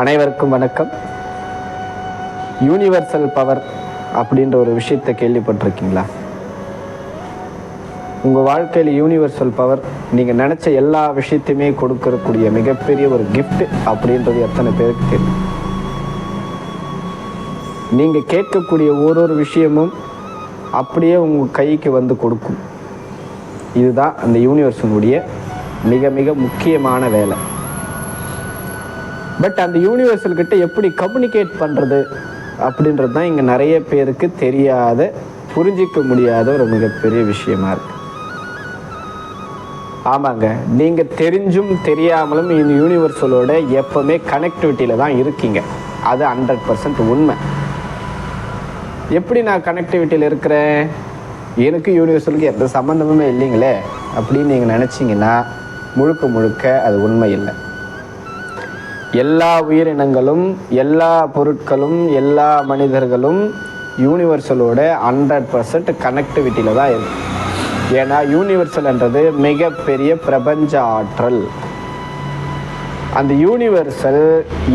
அனைவருக்கும் வணக்கம். Universal power அப்படின்ற ஒரு விஷயத்தை கேள்விப்பட்டிருக்கீங்களா? உங்கள் வாழ்க்கையில் யூனிவர்சல் பவர் நீங்கள் நினச்ச எல்லா விஷயத்தையுமே கொடுக்கக்கூடிய மிகப்பெரிய ஒரு கிஃப்ட்டு அப்படின்றது எத்தனை பேருக்கு தெரியும்? நீங்கள் கேட்கக்கூடிய ஒரு ஒரு விஷயமும் அப்படியே உங்கள் கைக்கு வந்து கொடுக்கும். இதுதான் அந்த யூனிவர்ஸினுடைய மிக மிக முக்கியமான வேலை. பட் அந்த யூனிவர்சல் கிட்ட எப்படி கம்யூனிகேட் பண்ணுறது அப்படின்றது தான் இங்கே நிறைய பேருக்கு தெரியாத புரிஞ்சிக்க முடியாத ஒரு மிகப்பெரிய விஷயமா இருக்கு. ஆமாங்க. நீங்கள் தெரிஞ்சும் தெரியாமலும் இந்த யூனிவர்சலோட எப்பவுமே கனெக்டிவிட்டியில் தான் இருக்கீங்க. அது ஹண்ட்ரட் பர்சன்ட் உண்மை. எப்படி நான் கனெக்டிவிட்டியில் இருக்கிறேன்? எனக்கு யூனிவர்சலுக்கு எந்த சம்மந்தமுமே இல்லைங்களே அப்படின்னு நீங்கள் நினச்சிங்கன்னா முழுக்க முழுக்க அது உண்மை இல்லை. எல்லா உயிரினங்களும் எல்லா பொருட்களும் எல்லா மனிதர்களும் யூனிவர்சலோட ஹண்ட்ரட் பர்சன்ட் கனெக்டிவிட்டியில் தான் இருக்கு. ஏன்னா யூனிவர்சல்ன்றது மிகப்பெரிய பிரபஞ்ச ஆற்றல். அந்த யூனிவர்சல்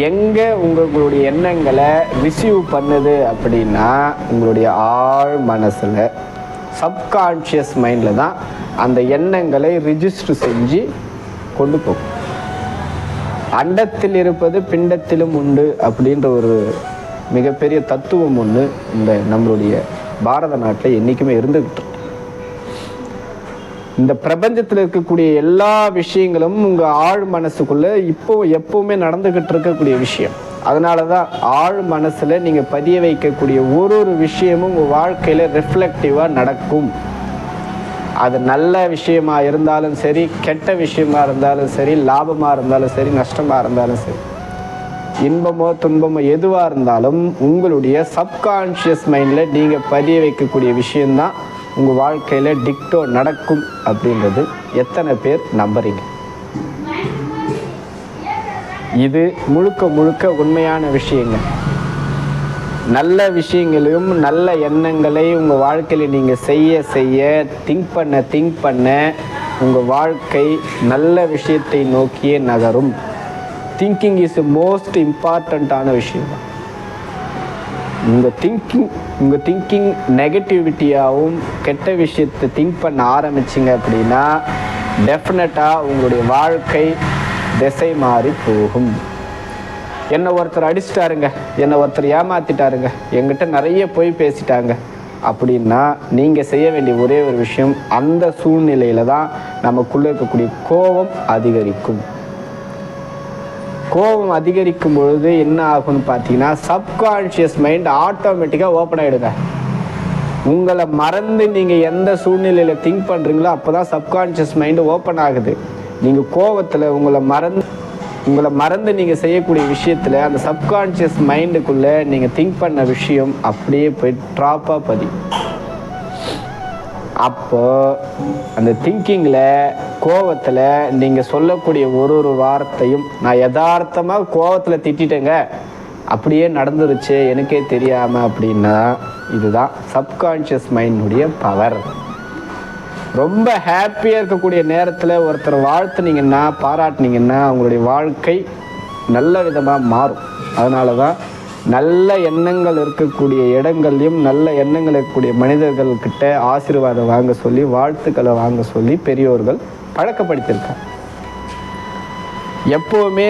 எங்கே உங்களுடைய எண்ணங்களை ரிசீவ் பண்ணுது அப்படின்னா உங்களுடைய ஆழ் மனசில் சப்கான்ஷியஸ் மைண்டில் தான் அந்த எண்ணங்களை ரிஜிஸ்டர் செஞ்சு கொண்டு போகும். அண்டத்தில் இருப்பது பிண்டத்திலும் உண்டு அப்படின்ற ஒரு மிகப்பெரிய தத்துவம் ஒன்று இந்த நம்மளுடைய பாரத நாட்டில் என்றைக்குமே இருந்துக்கிட்டு இந்த பிரபஞ்சத்தில் இருக்கக்கூடிய எல்லா விஷயங்களும் உங்கள் ஆழ் மனசுக்குள்ளே இப்போ எப்போவுமே நடந்துக்கிட்டு இருக்கக்கூடிய விஷயம். அதனால தான் ஆழ் மனசில் நீங்கள் பதிய வைக்கக்கூடிய ஒரு ஒரு விஷயமும் உங்கள் வாழ்க்கையில் ரிஃப்ளெக்டிவாக நடக்கும். அது நல்ல விஷயமா இருந்தாலும் சரி கெட்ட விஷயமா இருந்தாலும் சரி லாபமாக இருந்தாலும் சரி நஷ்டமாக இருந்தாலும் சரி. இன்பமோ துன்பமோ எதுவாக இருந்தாலும் உங்களுடைய சப்கான்ஷியஸ் மைண்டில் நீங்கள் பதிய வைக்கக்கூடிய விஷயந்தான் உங்கள் வாழ்க்கையில் டிக்டோ நடக்கும் அப்படின்றது எத்தனை பேர் நம்புறீங்க? இது முழுக்க முழுக்க உண்மையான விஷயங்கள் நல்ல விஷயங்களையும் நல்ல எண்ணங்களை உங்கள் வாழ்க்கையில் நீங்கள் செய்ய செய்ய திங்க் பண்ண திங்க் பண்ண உங்கள் வாழ்க்கை நல்ல விஷயத்தை நோக்கியே நகரும். திங்கிங் இஸ் மோஸ்ட் இம்பார்ட்டண்ட்டான விஷயம். உங்கள் திங்கிங் உங்கள் திங்கிங் நெகட்டிவிட்டியாகவும் கெட்ட விஷயத்தை திங்க் பண்ண ஆரம்பிச்சிங்க அப்படின்னா டெஃபினட்டாக உங்களுடைய வாழ்க்கை திசை மாறி போகும். என்னை ஒருத்தர் அடிச்சிட்டாருங்க. என்னை ஒருத்தர் ஏமாத்திட்டாருங்க. எங்கிட்ட நிறைய போய் பேசிட்டாங்க. அப்படின்னா நீங்கள் செய்ய வேண்டிய ஒரே ஒரு விஷயம் அந்த சூழ்நிலையில் தான் நமக்குள்ளே இருக்கக்கூடிய கோபம் அதிகரிக்கும். கோபம் அதிகரிக்கும் பொழுது என்ன ஆகும்னு பார்த்தீங்கன்னா சப்கான்ஷியஸ் மைண்ட் ஆட்டோமேட்டிக்காக ஓப்பன் ஆகிடுங்க உங்களை மறந்து நீங்கள் எந்த சூழ்நிலையில் திங்க் பண்ணுறீங்களோ அப்போ தான் சப்கான்ஷியஸ் மைண்டு ஓப்பன் ஆகுது. நீங்கள் கோவத்தில் உங்களை மறந்து உங்களை மறந்து நீங்கள் செய்யக்கூடிய விஷயத்தில் அந்த சப்கான்ஷியஸ் மைண்டுக்குள்ளே நீங்கள் திங்க் பண்ண விஷயம் அப்படியே போய் ட்ராப்பாக பதி அப்போ அந்த திங்கிங்கில் கோவத்தில் நீங்கள் சொல்லக்கூடிய ஒரு ஒரு வார்த்தையும் நான் யதார்த்தமாக கோவத்தில் திட்டிட்டேங்க. அப்படியே நடந்துருச்சு எனக்கே தெரியாமல் அப்படின்னா இதுதான் சப்கான்ஷியஸ் மைண்டுடைய பவர் ரொம்ப ஹாப்பியாக இருக்கக்கூடிய நேரத்தில் ஒருத்தர் வாழ்த்துனீங்கன்னா பாராட்டுனீங்கன்னா அவங்களுடைய வாழ்க்கை நல்ல விதமாக மாறும். அதனால தான் நல்ல எண்ணங்கள் இருக்கக்கூடிய இடங்கள்லையும் நல்ல எண்ணங்கள் இருக்கக்கூடிய மனிதர்கள்கிட்ட ஆசீர்வாதம் வாங்க சொல்லி வாழ்த்துக்களை வாங்க சொல்லி பெரியோர்கள் பழக்கப்படுத்தியிருக்காங்க. எப்போவுமே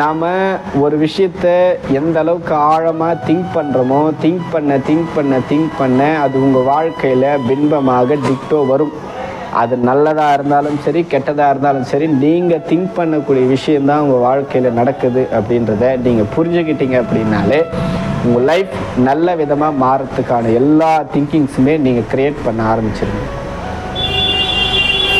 நாம் ஒரு விஷயத்த எந்த அளவுக்கு ஆழமாக திங்க் பண்ணுறோமோ திங்க் பண்ண திங்க் பண்ண திங்க் பண்ண அது உங்கள் வாழ்க்கையில் பின்பமாக டிக்டோ வரும். அது நல்லதாக இருந்தாலும் சரி கெட்டதாக இருந்தாலும் சரி நீங்கள் திங்க் பண்ணக்கூடிய விஷயந்தான் உங்கள் வாழ்க்கையில் நடக்குது அப்படின்றத நீங்கள் புரிஞ்சுக்கிட்டீங்க அப்படின்னாலே உங்கள் லைஃப் நல்ல விதமாக மாறத்துக்கான எல்லா திங்கிங்ஸுமே நீங்கள் க்ரியேட் பண்ண ஆரம்பிச்சிருங்க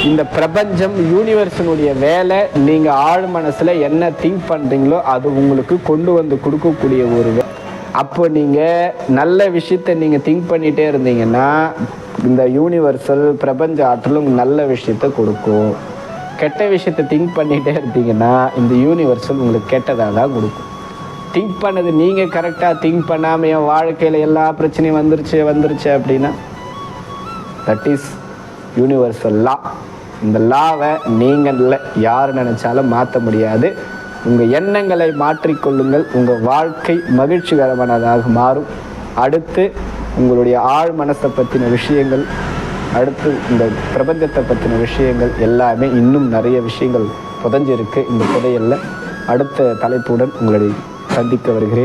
இந்த பிரபஞ்சம் யூனிவர்ஸினுடைய வேலை நீங்கள் ஆழ் மனசில் என்ன திங்க் பண்ணுறீங்களோ அது உங்களுக்கு கொண்டு வந்து கொடுக்கக்கூடிய ஒரு அப்போ நீங்கள் நல்ல விஷயத்தை நீங்கள் திங்க் பண்ணிகிட்டே இருந்தீங்கன்னா இந்த யூனிவர்சல் பிரபஞ்ச ஆற்றலும் நல்ல விஷயத்த கொடுக்கும். கெட்ட விஷயத்தை திங்க் பண்ணிகிட்டே இருந்தீங்கன்னா இந்த யூனிவர்சல் உங்களுக்கு கெட்டதாக தான் கொடுக்கும். திங்க் பண்ணது நீங்கள் கரெக்டாக திங்க் பண்ணாமல் என் வாழ்க்கையில் எல்லா பிரச்சனையும் வந்துருச்சு வந்துருச்சு அப்படின்னா தட் இஸ் யூனிவர்சல் லா இந்த லாவை நீங்கள் இல்லை யார் நினச்சாலும் மாற்ற முடியாது. உங்கள் எண்ணங்களை மாற்றிக்கொள்ளுங்கள். உங்கள் வாழ்க்கை மகிழ்ச்சிகரமானதாக மாறும். அடுத்து உங்களுடைய ஆழ் மனசை பற்றின விஷயங்கள் அடுத்து இந்த பிரபஞ்சத்தை பற்றின விஷயங்கள் எல்லாமே இன்னும் நிறைய விஷயங்கள் புதஞ்சிருக்கு இந்த புதையல்ல. அடுத்த தலைப்புடன் உங்களை சந்திக்க வருகிறேன்.